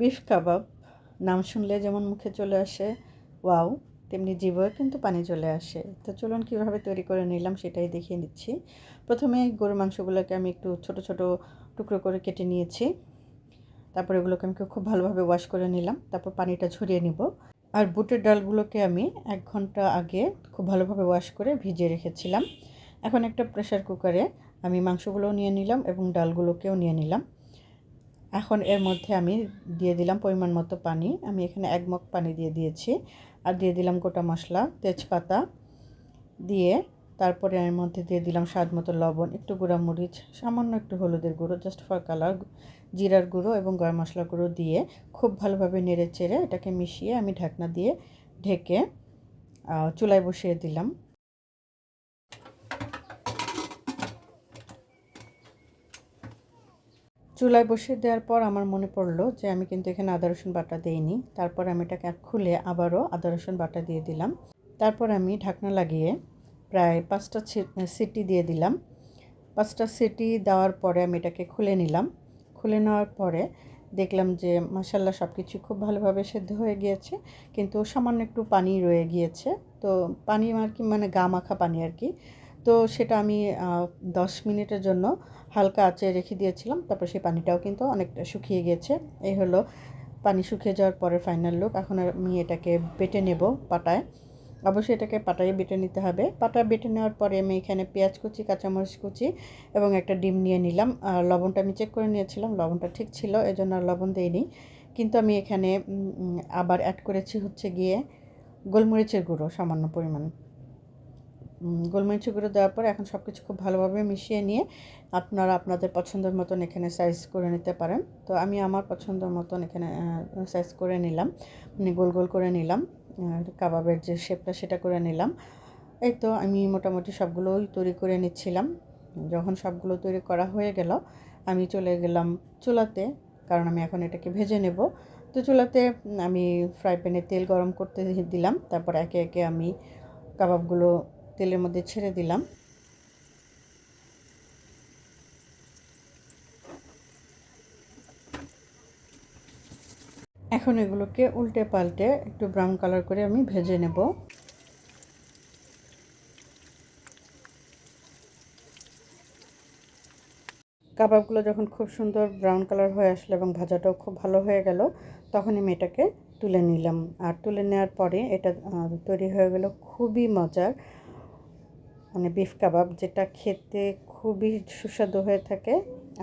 Beef কাবাব। নাম শুনলে যেমন মুখে চলে আসে, ওয়াও তেমনি জিভেও কিন্তু পানি চলে আসে। তো চলুন কীভাবে তৈরি করে নিলাম সেটাই দেখিয়ে নিচ্ছি প্রথমে গরুর মাংসগুলোকে আমি একটু ছোট ছোট টুকরো করে কেটে নিয়েছি। তারপর এগুলোকে আমি খুব ভালোভাবে ওয়াশ করে নিলাম। তারপর পানিটা ঝরিয়ে নিব। আর বুটের ডালগুলোকে আমি এক ঘণ্টা আগে খুব ভালোভাবে ওয়াশ করে ভিজিয়ে রেখেছিলাম। এখন একটা প্রেশার কুকারে আমি মাংসগুলোও নিয়ে নিলাম এবং ডালগুলোকেও নিয়ে নিলাম। এখন এর মধ্যে আমি দিয়ে দিলাম পরিমাণ মতো পানি। আমি এখানে এক মগ পানি দিয়ে দিয়েছি। আর দিয়ে দিলাম গোটা মশলা, তেজপাতা দিয়ে। তারপরে এর মধ্যে দিয়ে দিলাম স্বাদ মতো লবণ, একটু গুঁড়া মরিচ, সামান্য একটু হলুদের গুঁড়ো জাস্ট ফর কালার জিরার গুঁড়ো এবং গরম মশলা গুঁড়ো দিয়ে খুব ভালোভাবে নেড়ে চেড়ে এটাকে মিশিয়ে আমি ঢাকনা দিয়ে ঢেকে চুলায় বসিয়ে দিলাম। চুলায় বসিয়ে দেওয়ার পর আমার মনে পড়ল যে আমি কিন্তু এখানে আদা, রসুন বাটা দিইনি। তারপর আমি এটাকে খুলে আবারও আদা, রসুন বাটা দিয়ে দিলাম। তারপর আমি ঢাকনা লাগিয়ে প্রায় পাঁচটা সিটি দিয়ে দিলাম। পাঁচটা সিটি দেওয়ার পরে আমি এটাকে খুলে নিলাম। খুলে নেওয়ার পরে দেখলাম যে মাসাল্লা সব কিছু খুব ভালোভাবে সেদ্ধ হয়ে গিয়েছে, কিন্তু সামান্য একটু পানি রয়ে গিয়েছে। তো পানি আর কি মানে গা মাখা পানি আর কি। তো সেটা আমি দশ মিনিটের জন্য হালকা আঁচে রেখে দিয়েছিলাম। তারপর সেই পানিটাও কিন্তু অনেকটা শুকিয়ে গেছে। এই হলো পানি শুকিয়ে যাওয়ার পরে ফাইনাল লুক এখন আমি এটাকে বেটে নেব পাটায়। অবশ্যই এটাকে পাটায় বেটে নিতে হবে। পাটা বেটে নেওয়ার পরে আমি এখানে পেঁয়াজ কুচি, কাঁচামরিচ কুচি এবং একটা ডিম নিয়ে নিলাম। আর লবণটা আমি চেক করে নিয়েছিলাম। লবণটা ঠিক ছিল, এজন্য আর লবণ দিইনি। কিন্তু আমি এখানে আবার অ্যাড করেছি হচ্ছে গিয়ে গোলমরিচের গুঁড়ো সামান্য পরিমাণ। গোলমরিচের গুঁড়ো দেওয়ার পর এখন সব কিছু খুব ভালোভাবে মিশিয়ে নিয়ে আপনারা আপনাদের পছন্দের মতন এখানে সাইজ করে নিতে পারেন। তো আমি আমার পছন্দের মতন এখানে সাইজ করে নিলাম। মানে গোল গোল করে নিলাম। কাবাবের যে শেপটা সেটা করে নিলাম। এই তো আমি মোটামুটি সবগুলোই তৈরি করে নিচ্ছিলাম। যখন সবগুলো তৈরি করা হয়ে গেল, আমি চলে গেলাম চুলাতে, কারণ আমি এখন এটাকে ভেজে নেব। তো চুলাতে আমি ফ্রাই প্যানে তেল গরম করতে দিলাম। তারপর একে একে আমি কাবাবগুলো তেলের মধ্যে ছেড়ে দিলাম। এখন এগুলোকে উল্টে পাল্টে একটু ব্রাউন কালার করে আমি ভেজে নেব। কাবাবগুলো যখন খুব সুন্দর ব্রাউন কালার হয়ে আসলো এবং ভাজাটাও খুব ভালো হয়ে গেল, তখন আমি এটাকে তুলে নিলাম। আর তুলে নেওয়ার পরে এটা তৈরি হয়ে গেল খুবই মজার। মানে বিফ কাবাব, যেটা খেতে খুবই সুস্বাদু হয়ে থাকে।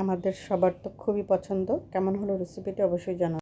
আমাদের সবার তো খুবই পছন্দ। কেমন হলো রেসিপিটি অবশ্যই জানান